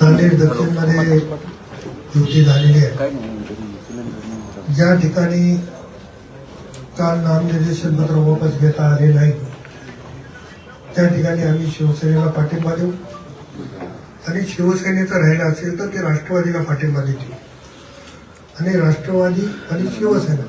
नांदेड दक्षिणमध्ये युती झालेली आहे ज्या ठिकाणी काल नामनिर्देशन पत्र वापस घेता आले नाही त्या ठिकाणी आम्ही शिवसेनेला पाठिंबा देऊ आणि शिवसेनेचं राहिलं असेल तर ते राष्ट्रवादीला पाठिंबा देतील. आणि राष्ट्रवादी आणि शिवसेना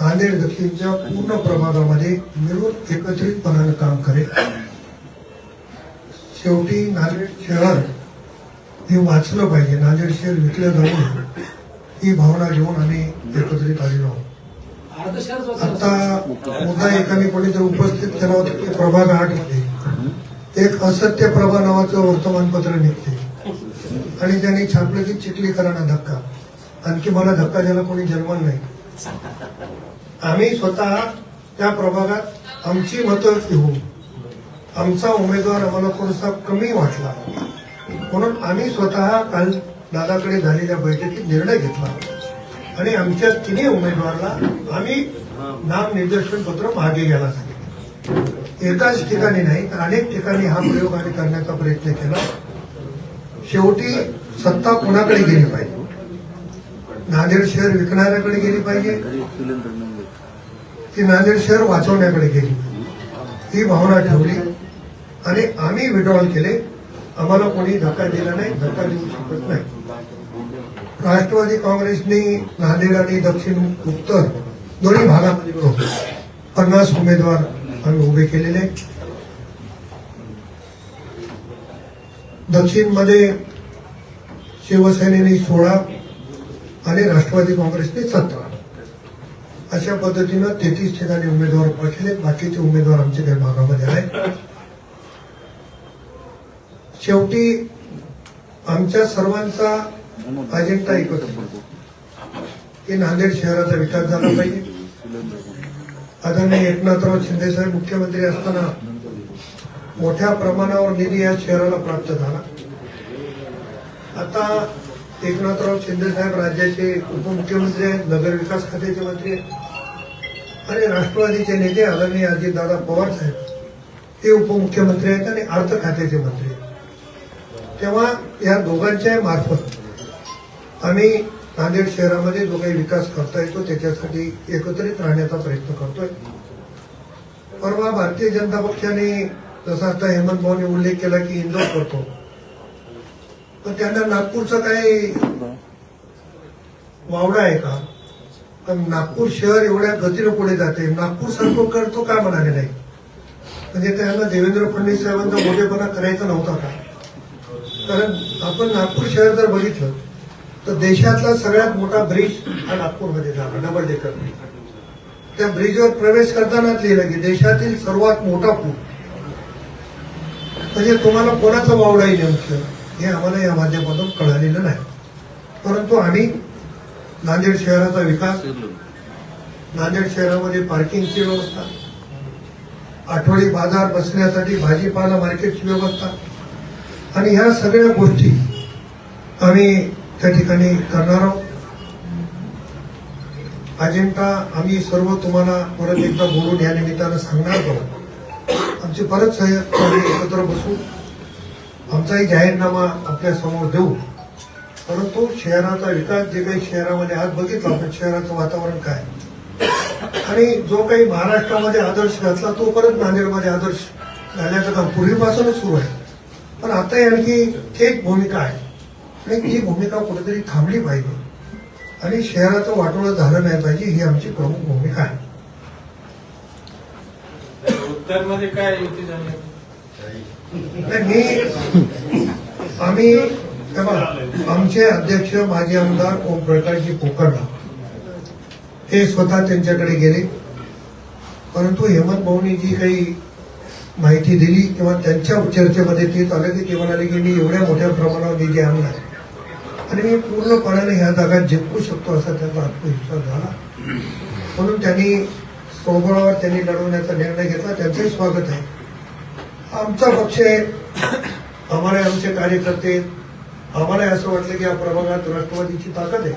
नांदेड दक्षिणच्या पूर्ण प्रभागामध्ये मिळून एकत्रितपणानं काम करेल. शेवटी नांदेड शहर हे वाचलं पाहिजे. नांदेड शहर विकलं जाऊन ही भावना घेऊन आम्ही एकत्रित आलेलो आहोत. आता मुद्दा एकाने कोणीतरी उपस्थित केला होता की प्रभाग आठमध्ये एक असत्य प्रभा नावाचं वर्तमानपत्र निघते. आणि त्यांनी छापलं की चिखलीकरांना धक्का. आणखी मला धक्का द्यायला कोणी जन्मन नाही. आम्ही स्वतः त्या प्रभागात आमची मतं घेऊ आमचा उमेदवार आम्हाला थोडासा कमी वाटला म्हणून आम्ही स्वतः काल दादाकडे झालेल्या बैठकीत निर्णय घेतला. आणि आमच्या तिन्ही उमेदवाराला आम्ही नाम निर्देशन पत्र मागे घ्यायला सांगितलं. एकाच ठिकाणी नाही तर अनेक ठिकाणी हा प्रयोग आम्ही करण्याचा प्रयत्न केला. शेवटी सत्ता कोणाकडे गेली पाहिजे? नांदेड शहर विकणाऱ्याकडे गेली पाहिजे? की नांदेड शहर वाचवण्याकडे गेली? ही भावना ठेवली. आणि आम्ही विड्रॉल केले. आम्हाला कोणी धक्का दिला नाही धक्का देऊ शकत नाही. राष्ट्रवादी काँग्रेसने नांदेड आणि दक्षिण उत्तर दोन्ही भागामध्ये मिळून पन्नास उमेदवार आम्ही उभे केलेले. दक्षिणमध्ये शिवसेनेने सोळा आणि राष्ट्रवादी काँग्रेसने सतरा. अशा पद्धतीनं तेहतीस ठिकाणी उमेदवार पाठवले. बाकीचे उमेदवार आमच्या काही भागामध्ये आहेत. शेवटी आमच्या सर्वांचा अजेंडा एकच की नांदेड शहराचा विकास झाला पाहिजे. आदरणीय एकनाथराव शिंदे साहेब मुख्यमंत्री असताना मोठ्या प्रमाणावर निधी या शहराला प्राप्त झाला. आता एकनाथराव शिंदे साहेब राज्याचे उपमुख्यमंत्री आहेत नगर विकास खात्याचे मंत्री आहेत. आणि राष्ट्रवादीचे नेते आदरणीय अजितदादा पवार साहेब ते उपमुख्यमंत्री आहेत आणि अर्थ खात्याचे मंत्री आहेत. तेव्हा या दोघांच्या मार्फत आम्ही नांदेड शहरामध्ये जो काही विकास करता येतो त्याच्यासाठी एकत्रित राहण्याचा प्रयत्न करतोय. परवा भारतीय जनता पक्षाने जसा आता हेमंत भाऊने उल्लेख केला की इंदोर करतो. पण त्यांना नागपूरचं काही वावडा आहे का? पण नागपूर शहर एवढ्या गतीनं पुढे जाते. नागपूर सरकार करतो का म्हणाले नाही? म्हणजे त्यांना देवेंद्र फडणवीस साहेबांचा मोठेपणा करायचा नव्हता का? कारण आपण नागपूर शहर जर बघितलं तर देशातला सगळ्यात मोठा ब्रिज हा नागपूरमध्ये झाला डबल त्या ब्रिजवर प्रवेश करतानाच लिहिलं की देशातील सर्वात मोठा पूल. म्हणजे तुम्हाला कोणाचं वावडाही नेमकं हे आम्हाला या माध्यमातून कळालेलं नाही. परंतु आम्ही नांदेड शहराचा विकास नांदेड शहरामध्ये पार्किंगची व्यवस्था आठवडी बाजार बसण्यासाठी भाजीपाला मार्केटची व्यवस्था आणि ह्या सगळ्या गोष्टी आम्ही त्या ठिकाणी करणार आहोत. अजेंडा आम्ही सर्व तुम्हाला परत एकदा बोलून या निमित्तानं सांगणार आहोत. आमची परत सहकार्य एकत्र बसू. आमचाही जाहीरनामा आपल्यासमोर देऊ. परंतु शहराचा विकास जे काही शहरामध्ये आज बघितलं आपण शहराचं वातावरण काय? आणि जो काही महाराष्ट्रामध्ये आदर्श घातला तो परत नांदेडमध्ये आदर्श घालण्याचं काम पूर्वीपासूनच सुरू आहे. पण आता आणखी थेट भूमिका आहे. आणि ती भूमिका कुठेतरी थांबली पाहिजे. आणि शहराचं वाटोळं झालं नाही पाहिजे ही आमची प्रमुख भूमिका आहे. उत्तरमध्ये काय युती झाली? नाही, मी आम्ही हे आमचे अध्यक्ष माजी आमदार ओमप्रकाशजी पोकरला हे स्वतः त्यांच्याकडे गेले. परंतु हेमंत भाऊनी जी काही माहिती दिली किंवा त्यांच्या चर्चेमध्ये तेच आलं की ते म्हणाले की मी एवढ्या मोठ्या प्रमाणावर निधी आणला आणि मी पूर्णपणाने ह्या जागा जिंकू शकतो असा त्यांचा आत्मविश्वास झाला. म्हणून त्यांनी स्वबळावर त्यांनी लढवण्याचा निर्णय घेतला. त्यांचंही स्वागत आहे. आमचा पक्ष आहे. आम्हाला आमचे कार्यकर्ते आम्हाला असं वाटलं की या प्रभागात राष्ट्रवादीची ताकद आहे.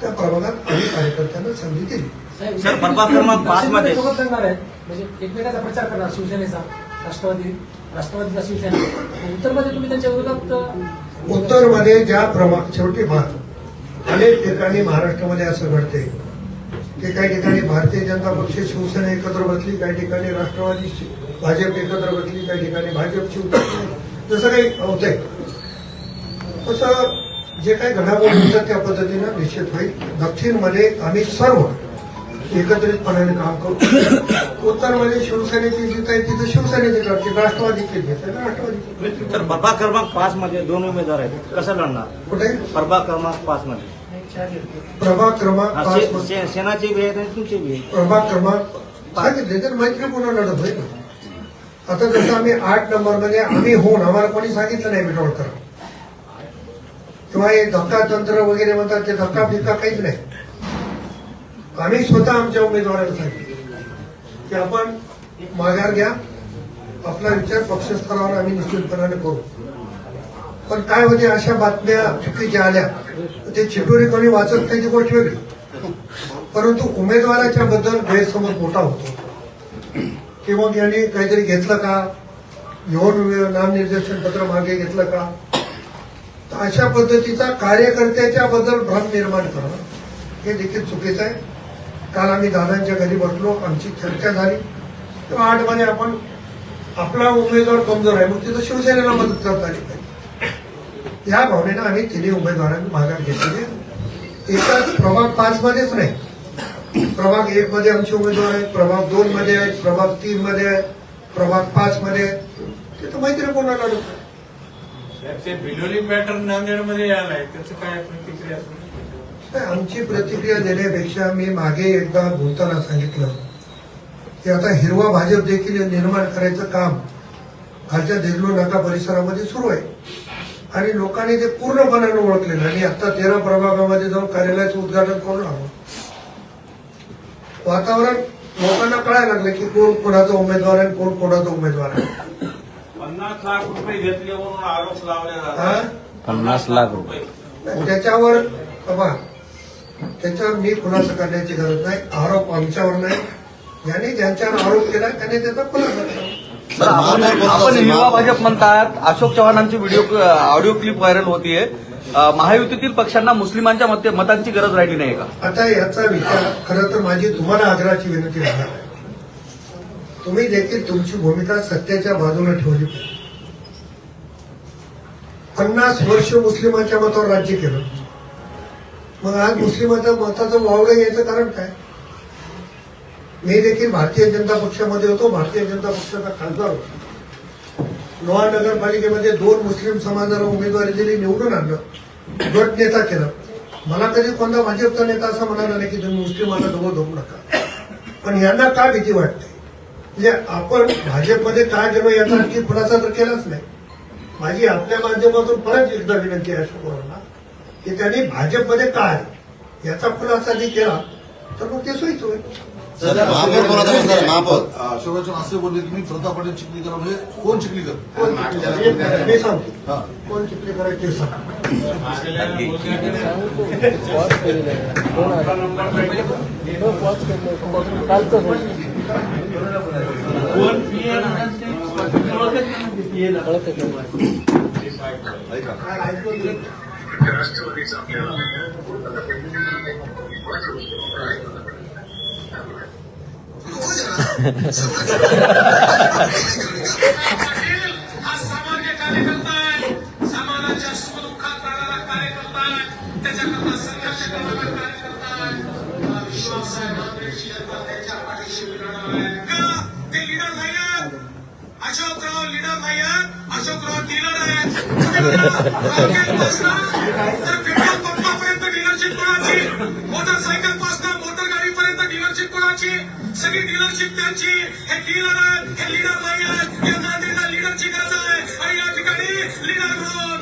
त्या प्रभागात आम्ही कार्यकर्त्यांना संधी दिली. सर, प्रभाग क्रमांक पाच मध्ये- करणार आहेत म्हणजे एकमेकाचा प्रचार करणार शिवसेनेचा. राष्ट्रवादी राष्ट्रवादीचा शिवसेना. उत्तरमध्ये तुम्ही त्यांच्या विरोधात उत्तरमध्ये ज्या प्रमा शेवटी भाग अनेक ठिकाणी महाराष्ट्रामध्ये असं घडते. की काही ठिकाणी भारतीय जनता पक्ष शिवसेना एकत्र बसली काही ठिकाणी राष्ट्रवादी भाजप एकत्र बसली काही ठिकाणी भाजप शिवसेना. जसं काही होतंय. तसं जे काही घडामोडी होतात त्या पद्धतीनं निश्चित होईल. दक्षिणमध्ये आम्ही सर्व एकत्रितपणाने काम करू. उत्तरमध्ये शिवसेनेची जिथं आहे तिथं शिवसेनेची करते राष्ट्रवादीची घेते राष्ट्रवादीची तर प्रभाग क्रमांक पाच मध्ये दोन उमेदवार आहेत. कसं लढणार? कुठे? प्रभाग क्रमांक पाच मध्ये. प्रभाग क्रमांक पाच सेनाची बी आहे आणि तुमची बी आहे प्रभाग क्रमांक सांगितले तर मैत्रीपूर्ण लढत होईल ना. आता जसं आम्ही आठ नंबरमध्ये आम्ही होऊन आम्हाला कोणी सांगितलं नाही बिटॉल करा किंवा हे धक्का तंत्र वगैरे म्हणतात ते धक्का फिक्का काहीच नाही. आम्ही स्वतः आमच्या उमेदवाराला सांगितलं की आपण माघार घ्या आपला विचार पक्षस्तरावर आम्ही निश्चितपणाने करू. पण काय होते अशा बातम्या चुकीच्या आल्या ते चिटोरी कोणी वाचत नाही ती गोष्ट वेगळी. परंतु उमेदवाराच्या बद्दल गैरसमज मोठा होतो. की मग यांनी काहीतरी घेतलं का? येऊन नामनिर्देशन पत्र मागे घेतलं का? अशा पद्धतीचा कार्यकर्त्याच्या बद्दल भ्रम निर्माण करणं हे देखील चुकीचं आहे. काल आम्ही दादांच्या घरी बसलो आमची चर्चा झाली. तेव्हा आठमध्ये आपण आपला उमेदवार कमजोर आहे मग तिथं शिवसेनेला मदत करता आली पाहिजे. या भावनेनं आम्ही तिन्ही उमेदवारांनी माघार घेतलेली एकाच प्रभाग पाच मध्येच नाही. प्रभाग एक मध्ये आमचे उमेदवार आहेत प्रभाग दोन मध्ये आहेत प्रभाग तीन मध्ये आहेत प्रभाग पाच मध्ये आहेत. तिथं मैत्रीपूर्ण कोणाला आहे. ते बिलोली पॅटर्न नांदेडमध्ये आलाय. त्याचं काय प्रतिक्रिया आमची प्रतिक्रिया देण्यापेक्षा मी मागे एकदा बोलताना सांगितलं की आता हिरवा भाजप देखील निर्माण करायचं काम खालच्या देगलू नाका परिसरामध्ये सुरू आहे. आणि लोकांनी ते पूर्णपणाने ओळखलेलं आणि आता तेरा प्रभागामध्ये जाऊन कार्यालयाचं उद्घाटन करून आलो. वातावरण लोकांना कळायला लागलं की कोण कोणाचा उमेदवार आहे कोण कोणाचा उमेदवार आहे. पन्नास लाख रुपये घेतले म्हणून आरोप लावले हा? पन्नास लाख रुपये. त्याच्यावर बघा त्याच्यावर मी खुलासा करण्याची गरज नाही आरोप आमच्यावर नाही. ज्यांनी ज्यांच्यावर आरोप केला त्याने त्याचा खुलासा करावा आपण युवा भाजप म्हणतात अशोक चव्हाणांची व्हिडिओ ऑडिओ क्लिप व्हायरल होतीये. महायुतीतील पक्षांना मुस्लिमांच्या मते मतांची गरज राहिली नाही का? आता याचा विचार खरं तर माझी तुम्हाला आग्रहाची विनंती राहणार आहे. तुम्ही देखील तुमची भूमिका सत्याच्या बाजूने ठेवली पाहिजे. पन्नास वर्ष मुस्लिमांच्या मतावर राज्य केलं. मग आज मुस्लिमांच्या मताचं वावडं यायचं कारण काय? मी देखील भारतीय जनता पक्षामध्ये होतो भारतीय जनता पक्षाचा खासदार होतो. लोहा नगरपालिकेमध्ये दोन मुस्लिम समाजाला उमेदवारी दिली निवडून आणलं गट नेता केला. मला कधी कोणता भाजपचा नेता असं म्हणाला नाही की तुम्ही मुस्लिमांना जवळ धरू नका. पण यांना का भीती वाटते? म्हणजे आपण भाजपमध्ये काय केलं याचा आणखी खुलासा तर केलाच नाही. माझी आपल्या माध्यमातून परत एकदा विनंती आहे अशोक की त्यांनी भाजपमध्ये काय आहे? याचा खुलासा जरी केला तर मग ते सोयीच होईल. महापौर कोणाचा आहे? असे बोलले की मी प्रताप पाटील चिखलीकर म्हणजे कोण चिखलीकर मी सांगतो. कोण चिखली करायचे ते सांग. ऐका. राष्ट्रवादीचा आपल्याला हा सामान्य कार्यकर्ता आहे समाजाच्या सुखदुःखात राहणारा कार्यकर्ता आहे त्याच्याकरता संघर्ष करणारा कार्यकर्ता आहे मला विश्वास आहे महादेशी जनता त्यांच्या पाठीशी मिळणार आहे का? ते लीडर नाही आहेत अशोकराव लीडर नाही आहेत अशोकराव डीलर आहेत तर पेट्रोल पंपापर्यंत डीलरशिप कोणाची मोटरसायकलपासून मोटर गाडीपर्यंत डीलरशिप कोणाची सगळी डीलरशिप त्यांची हे डीलर आहेत हे लीडर नाही आहेत या नांदेडला लीडरची गरज आहे आणि या ठिकाणी लीडर म्हणून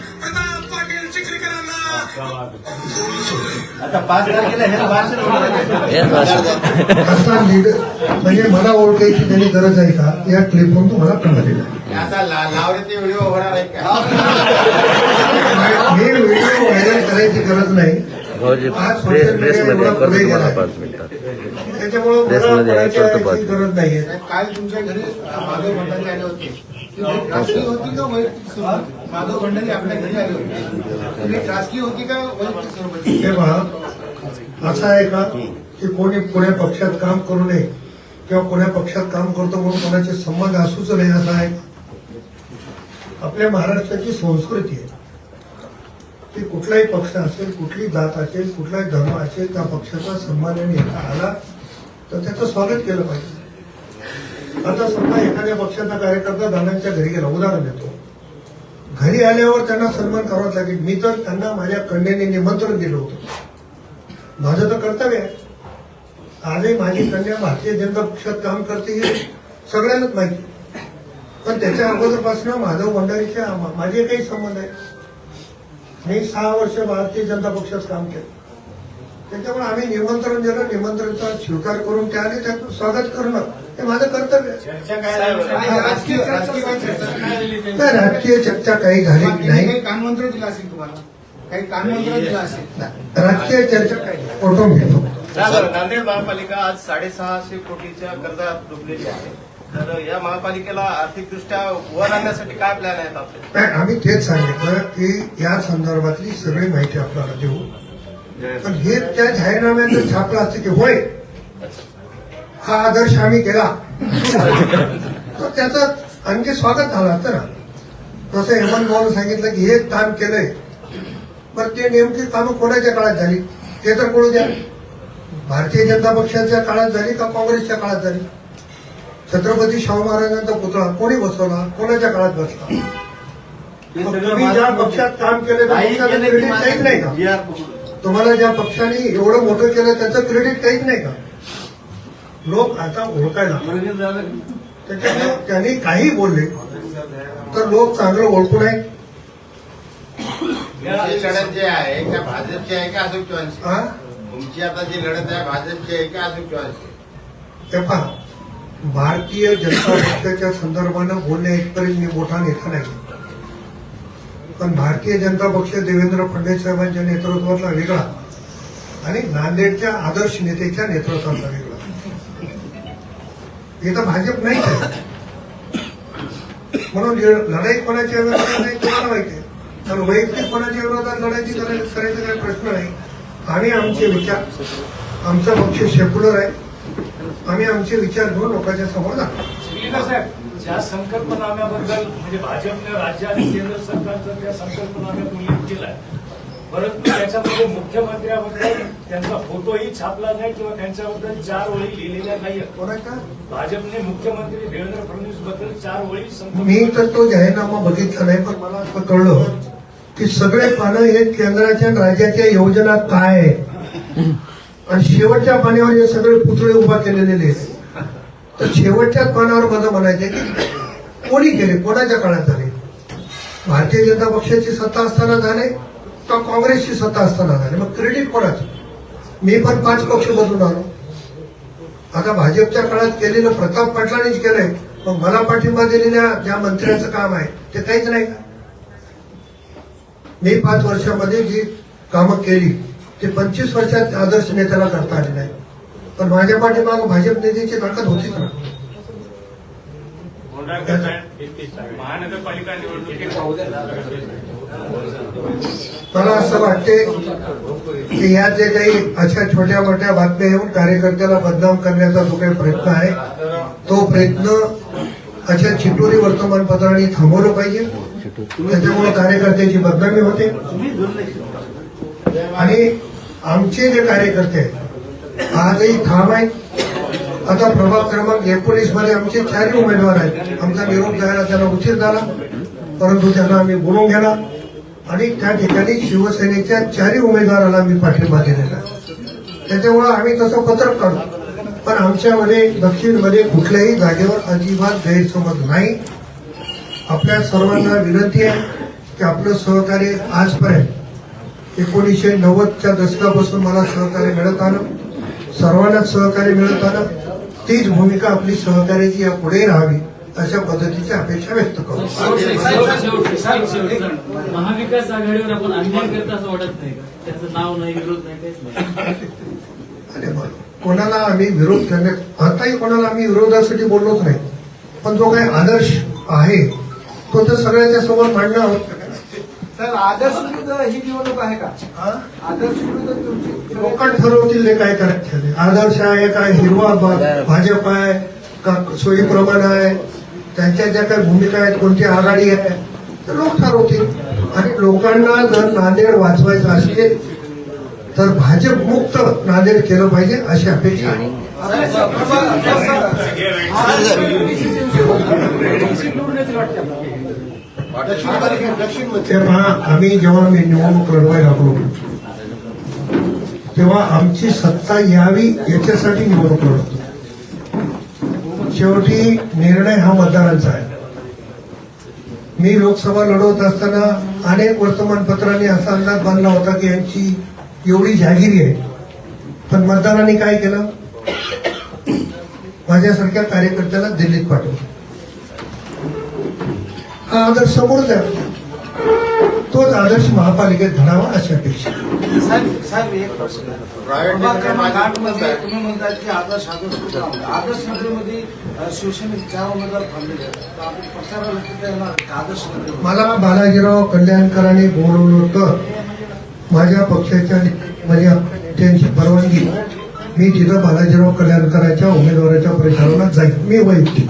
लीडर म्हणजे मला ओळखायची त्यांनी गरज आहे का? या क्लिपवरून तुम्हाला कळलेलं आहे आता लावण्याचे व्हिडिओ होणार आहे का? मी व्हिडिओ व्हायरल करायची गरज नाही. त्याच्यामुळे. गरज नाहीये. काल तुमच्या घरी भंडारी आले होते. राजकीय होती का वैयक्तिक स्वरूपात माधव भंडारी आपल्या घरी आले होते. राजकीय होती का वैयक्तिक स्वरूपात हे पहा असं आहे का की कोणी कोण्या पक्षात काम करू नये किंवा कोण्या पक्षात काम करतो म्हणून कोणाचे संबंध असूच नाही असं आहे? आपल्या महाराष्ट्राची संस्कृती आहे. ती कुठलाही पक्ष असेल कुठली जात असेल कुठलाही धर्म असेल त्या पक्षाचा सन्मानाने आला तर त्याचं स्वागत केलं पाहिजे. आता समजा एखाद्या पक्षाचा कार्यकर्ता दादांच्या घरी गेला उदाहरण देतो. घरी आल्यावर त्यांना सन्मान करावाच लागेल. मी तर त्यांना माझ्या कन्याने निमंत्रण दिलं होतं. माझं तर कर्तव्य आहे. आजही माझी कन्या भारतीय जनता पक्षात काम करते हे सगळ्यांनाच माहिती पण त्याच्या अगोदरपासून माधव भंडारीच्या माझे काही संबंध आहे मी सहा वर्ष भारतीय जनता पक्षात काम केलं. त्याच्यामुळे आम्ही निमंत्रण दिलं निमंत्रणाचा स्वीकार करून त्याने त्यातून स्वागत करणं हे माझं कर्तव्य आहे. चर्चा काय झाली? काय राजकीय राजकीय काय चर्चा काही झाली नाही. काही कानमंत्र दिलं असेल तुम्हाला? काही कानमंत्र दिलं असेल? राजकीय चर्चा काही. फोटो घेतो. नांदेड महापालिका आज साडेसहाशे कोटीच्या कर्जात डुबलेली आहे. तर या महापालिकेला आर्थिकदृष्ट्या वर आणण्यासाठी काय प्लॅन आहेत आपले? आम्ही तेच सांगितलं की या संदर्भातली सगळी माहिती आपल्याला देऊ. पण हे त्या जाहीरनाम्यात जर छापलं असतं की होय हा आदर्श आम्ही केला. तर त्याचं आणखी स्वागत झालं असतं ना. जसं हेमंत भाऊन सांगितलं की हे काम केलंय. पण ते नेमकी कामं कोणाच्या काळात झाली? ते तर कळू द्या. भारतीय जनता पक्षाच्या काळात झाली का काँग्रेसच्या काळात झाली? छत्रपती शाहू महाराजांचा पुतळा कोणी बसवला? कोणाच्या काळात बसला? तुम्ही ज्या पक्षात काम केलं क्रेडिट काहीच नाही का? तुम्हाला ज्या पक्षाने एवढं मोठं केलं त्याचं क्रेडिट काहीच नाही का? लोक आता ओळखायला त्याच्यामुळे त्यांनी काही बोलले. तर लोक चांगलं ओळखून आहे तुमची लढत जे आहे त्या भाजपची आहे का अशोक चव्हाणची? हा? तुमची आता जी लढत आहे भाजपची आहे का अशोक चव्हाणची? ते पहा भारतीय जनता पक्षाच्या संदर्भानं बोलण्या इथपर्यंत मी मोठा नेता नाही. पण भारतीय जनता पक्ष देवेंद्र फडणवीस साहेबांच्या नेतृत्वातला वेगळा आणि नांदेडच्या आदर्श नेत्याच्या नेतृत्वातला वेगळा. हे तर भाजप नाहीच आहे. म्हणून लढाई कोणाच्या विरोधात नाही तुम्हाला माहिती आहे. तर वैयक्तिक कोणाच्या विरोधात लढायची करायचा काही प्रश्न नाही. आम्ही आमचे विचार आमचा पक्ष सेक्युलर आहे. आम्ही आमचे विचार घेऊन लोकांच्या समोर जातो. साहेब ज्या संकल्पनाम्याबद्दल म्हणजे भाजपने राज्य आणि केंद्र सरकारचं त्या संकल्पनाम्यात उल्लेख केलाय परंतु त्याच्यामध्ये मुख्यमंत्र्याबद्दल त्यांचा फोटोही छापला नाही किंवा त्यांच्याबद्दल चार ओळी लिहिलेल्या कोणाच्या भाजपने मुख्यमंत्री देवेंद्र फडणवीसबद्दल चार ओळी मी तर तो जाहीरनामा बघितला नाही पण मला असं कळलं की सगळे पानं हे केंद्राच्या राज्याच्या योजना काय आहे? आणि शेवटच्या पाण्यावर हे सगळे पुतळे उभा केलेले तर शेवटच्याच पानावर माझं म्हणायचं की कोणी केले? कोणाच्या काळात झाले? भारतीय जनता पक्षाची सत्ता असताना झाले? काँग्रेसची सत्ता असताना झाली? मग क्रेडिट कोणाचं? मी पण पाच पक्ष बदलून आलो. आता भाजपच्या काळात केलेलं प्रताप पाटलांनीच केलंय. मग मला पाठिंबा दिलेल्या ज्या मंत्र्यांचं काम आहे ते काहीच नाही का? मी पाच वर्षामध्ये जी कामं केली ते पंचवीस वर्षात आदर्श नेत्याला करता आले नाही. पण माझ्या पाठीमागं भाजप नेत्याची ताकद होतीच ना. महानगरपालिका निवडणुकीत मला असं वाटते की या जे काही अशा छोट्या मोठ्या बातम्या येऊन कार्यकर्त्याला बदनाम करण्याचा जो काही प्रयत्न आहे तो प्रयत्न अशा चिटोरी वर्तमानपत्रांनी थांबवलं पाहिजे. त्याच्यामुळे कार्यकर्त्याची बदनामी होते. आणि आमचे जे कार्यकर्ते आहेत आजही ठाम आहेत. आता प्रभाग क्रमांक एकोणीसमध्ये आमचे चारही उमेदवार आहेत. आमचा निरोप द्यायला त्यांना उशीर झाला परंतु त्यांना आम्ही बोलून घेणार. आणि त्या ठिकाणी शिवसेनेच्या चारही उमेदवाराला मी पाठिंबा दिलेला त्याच्यामुळं आम्ही तसं पत्रक काढू. पण आमच्यामध्ये दक्षिणमध्ये कुठल्याही जागेवर अजिबात गैरसमज नाही. आपल्या सर्वांना विनंती आहे की आपलं सहकार्य आजपर्यंत एकोणीसशे नव्वदच्या दशकापासून मला सहकार्य मिळत आलं. सर्वांनाच सहकार्य मिळत आलं. तीच भूमिका आपली सहकार्याची या पुढे राहावी. अशा पद्धतीची अपेक्षा व्यक्त करू महाविकास आघाडीवर आपण अन्याय करता असं वाटत नाही का त्याचं नाव नाही विरोध नाही काहीच नाही कोणाला आम्ही विरोध करण्यात आताही कोणाला आम्ही विरोधासाठी बोललोच नाही पण जो काही आदर्श आहे तो तर सगळ्याच्या समोर मांडणं आवश्यक आहे सर आदर्श विरुद्ध ही निवडणूक आहे का हा? आदर्श लोकांना ठरवतील ते काय करायचं ते. आदर्श आहे काय हिरवा भाजप आहे का सोयीप्रमाणे आहे त्यांच्या ज्या काही भूमिका आहेत कोणती आघाडी आहे तर लोक ठरवतील. आणि लोकांना जर नांदेड वाचवायचं असेल तर भाजप मुक्त नांदेड केलं पाहिजे अशी अपेक्षा आहे. आम्ही जेव्हा मी निवडणूक लढवायला लागलो तेव्हा आमची सत्ता यावी याच्यासाठी निवडणूक लढवतो. शेवटी निर्णय हा मतदारांचा आहे. मी लोकसभा लढवत असताना अनेक वर्तमानपत्रांनी असा अंदाज बांधला होता की यांची एवढी जागिरी आहे. पण मतदारांनी काय केलं? माझ्यासारख्या कार्यकर्त्याला दिल्लीत पाठवलं. हा आदर समोर द्या. तोच आदर्श महापालिकेत धरावा अशी अपेक्षा. साहेब एक प्रश्न. तुम्ही म्हणतात की आदर्श आदर्श कुठं? आदर्श नगरीमध्ये अ, शिवसेनेचे चार उमेदवार थांबलेले? आदर्श मला बालाजीराव कल्याणकरांनी बोलवलं होतं माझ्या पक्षाच्या म्हणजे त्यांची परवानगी मी तिथं बालाजीराव कल्याणकरांच्या उमेदवाराच्या प्रचाराला जाईल मी वैयक्तिक